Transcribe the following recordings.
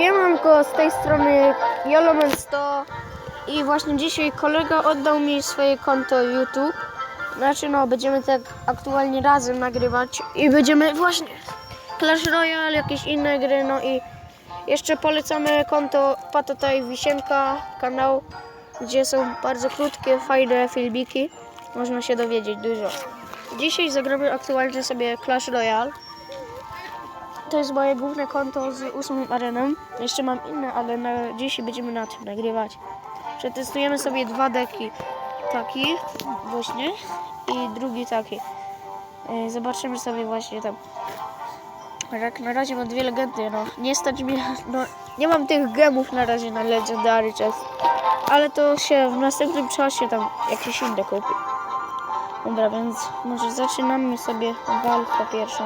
Siemanko, z tej strony Joloman 100 i właśnie dzisiaj kolega oddał mi swoje konto YouTube. Znaczy no, będziemy tak aktualnie razem nagrywać i będziemy właśnie Clash Royale, jakieś inne gry, no i jeszcze polecamy konto Patotaj Wisienka, kanał, gdzie są bardzo krótkie, fajne filmiki. Można się dowiedzieć dużo. Dzisiaj zagramy aktualnie sobie Clash Royale. To jest moje główne konto z ósmym areną. Jeszcze mam inne, ale na dzisiaj będziemy na tym nagrywać. Przetestujemy sobie dwa deki. Taki właśnie i drugi taki. E, Zobaczymy sobie właśnie tam. Jak na razie mam dwie legendy, no nie stać mi, no nie mam tych gemów na razie na Legendary Chest. Ale to się w następnym czasie tam jakieś inne kupi. Dobra, więc może zaczynamy sobie walkę pierwszą.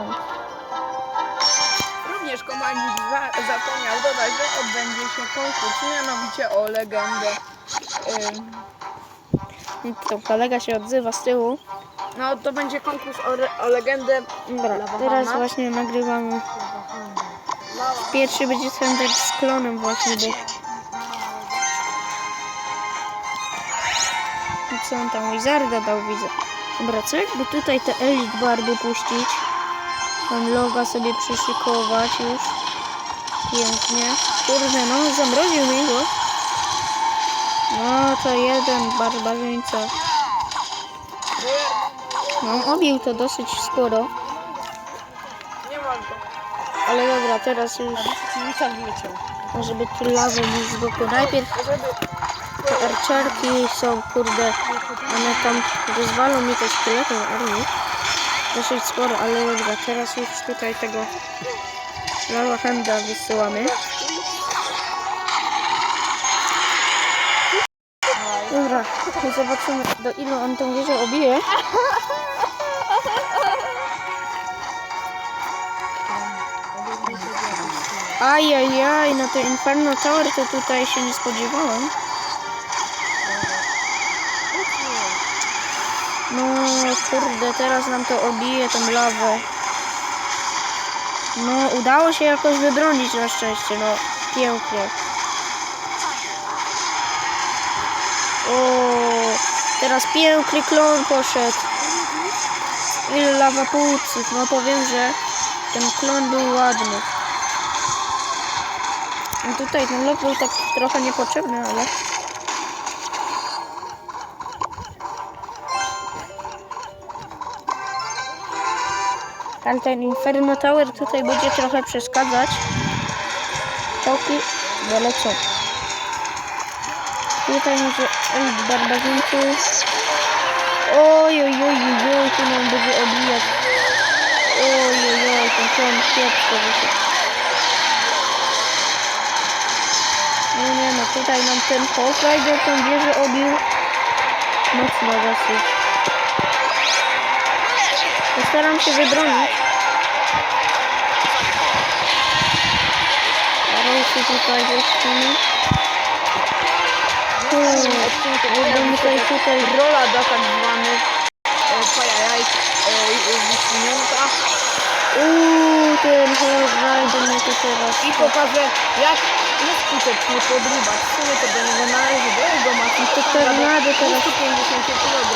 Również komandnik za, zapomniał dodać, że odbędzie się konkurs, mianowicie o legendę. Ym, To kolega się odzywa z tyłu. no to będzie konkurs o, re- o legendę. Dobra, teraz właśnie nagrywamy. Pierwszy będzie dek z klonem właśnie, bo... I co on tam? Wizarda dał, widzę. Dobra, co jakby tutaj te Elite Bardy puścić? Tam loga sobie przyszykować już. Pięknie. Kurde, no zamroził mi go. No to jeden barbarzyńca. No obił to dosyć sporo. Nie ma go. Ale dobra, teraz już wleciał. żeby tu lawę mi z boku. Najpierw te arczerki są, kurde, one tam rozwalą mi te szkielety armii. Dosyć sporo, ale dobra, teraz już tutaj tego lawa handa wysyłamy. Dobra, zobaczymy do ilu on tą wieżę obije. Ajajaj, no to Inferno Tower to tutaj się nie spodziewałem. Kurde, teraz nam to obije tą lawę. No udało się jakoś wybronić na szczęście, no pięknie. O, teraz piękny klon poszedł. Ile lawa płuców, no powiem, że ten klon był ładny. No tutaj ten lot był tak trochę niepotrzebny, ale... Ale ten Inferno Tower tutaj będzie trochę przeszkadzać. Czołki dolecą. Tutaj może Elite Barbarzyńców. Oj, oj, oj, oj, tu nam będzie obijać. Oj, oj, oj, ten klon kiepsko wyszedł. No nie no, tutaj nam ten Hawk Rider tą wieżę obił. Mocno dosyć. Postaram się wybronić. Arrowsy tutaj wyścignie. Będę tutaj, tutaj rola da tak zwany e, pajajaj e, wyświnięta Uuu, ten mnie to teraz... i pokaże jak nieskutecznie podrywać. W sumie to do niego należy do jego masy. To tornado teraz. 250 kg.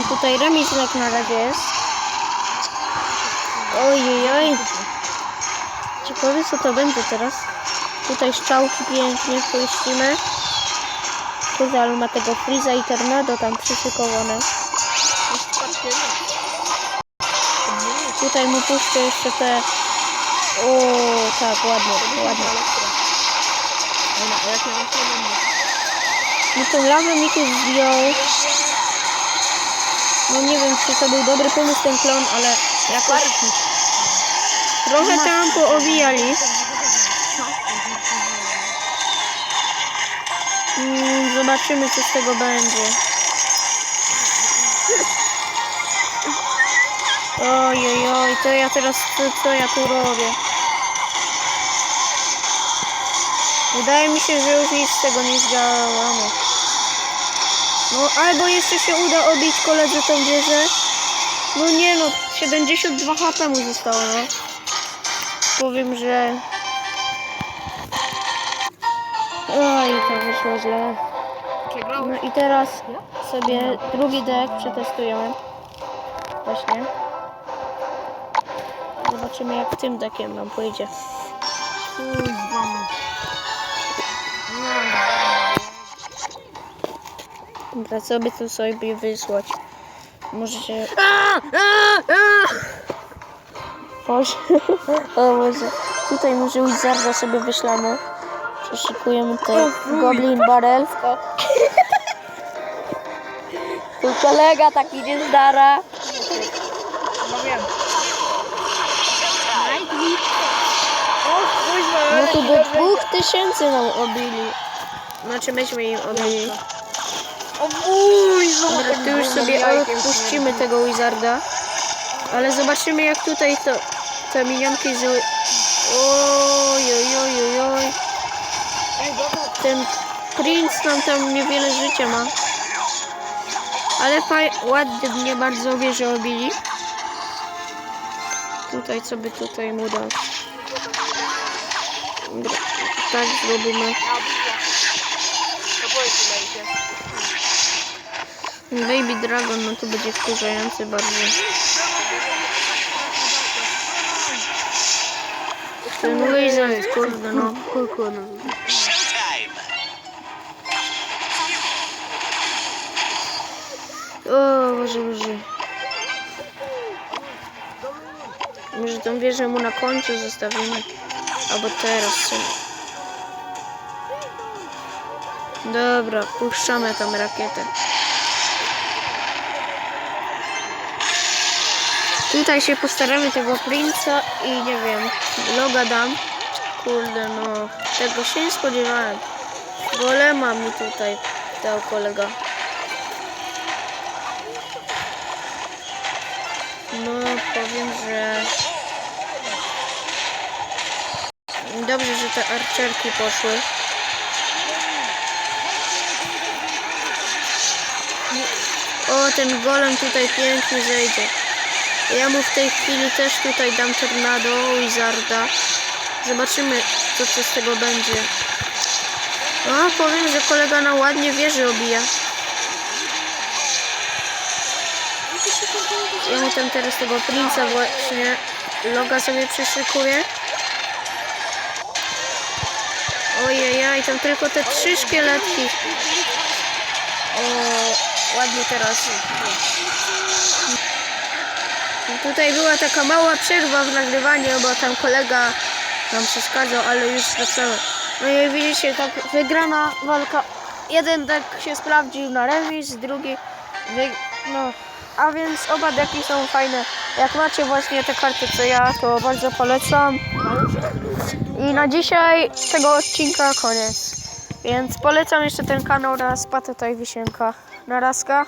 I tutaj remis jak na razie jest. Ojej, oj. Ciekawe co to będzie teraz. Tutaj szczałki pięknie puścimy. Kuzal ma tego Friza i Tornado tam przyszykowane. Tutaj mu puszczę jeszcze te... O, tak, ładnie, ładnie. No tą lawę mi tu zdjął. No nie wiem, czy to był dobry pomysł ten klon, ale jakoś trochę tam poowijali. Mm, Zobaczymy, co z tego będzie. Oj, oj, oj, to ja teraz, co, co ja tu robię? Wydaje mi się, że już nic z tego nie zdziałamy. No, albo jeszcze się uda obić koledze tą wieżę, No nie no, 72 HP mu zostało, no. Powiem, że... Oj, to wyszło źle. No i teraz sobie drugi deck przetestujemy. Właśnie. Zobaczymy jak tym deckiem nam pójdzie. Dobra, by tu sobie wysłać? Możecie... Boże. O Boże. Tutaj może Wizarda sobie wyślemy. Przeszykujemy tutaj Goblin Barrel. Tu kolega taki niezdara. No wiem. No tu do dwóch tysięcy nam obili. Znaczy myśmy im obili. O kuźwa, Dobra, tu już sobie odpuścimy tego Wizarda. Ale zobaczymy jak tutaj to te minionki z... Oj, oj, oj, oj. Ten princ nam tam niewiele życia ma. Ale faj, ładnie bardzo wieżę obili. Tutaj co by tutaj mu dać? Dobra, tak zrobimy. Baby Dragon, no to będzie wkurzający bardzo. Ten Wizard, kurde no. O, Boże, Boże. Może tą wieżę mu na końcu zostawimy. Albo teraz. Dobra, puszczamy tą rakietę. Tutaj się postaramy tego princa i nie wiem, loga dam. Kurde no, tego się nie spodziewałem. Golema mi tutaj dał kolega. No, powiem, że... Dobrze, że te archerki poszły. O, ten golem tutaj pięknie zejdzie. Ja mu w tej chwili też tutaj dam tornado Wizarda. Zobaczymy, co, co z tego będzie. O, powiem, że kolega na ładnie wieży obija. Ja mu tam teraz tego princa właśnie loga sobie przyszykuję. Ojej, tam tylko te trzy szkieletki. O, ładnie teraz. Tutaj była taka mała przerwa w nagrywaniu, bo tam kolega nam przeszkadzał, ale już wracamy. No i widzicie, tak wygrana walka. Jeden deck się sprawdził na remis, drugi no. A więc oba deki są fajne. Jak macie właśnie te karty co ja, to bardzo polecam. I na dzisiaj tego odcinka koniec. Więc polecam jeszcze ten kanał raz, tutaj wisienka. Narazka.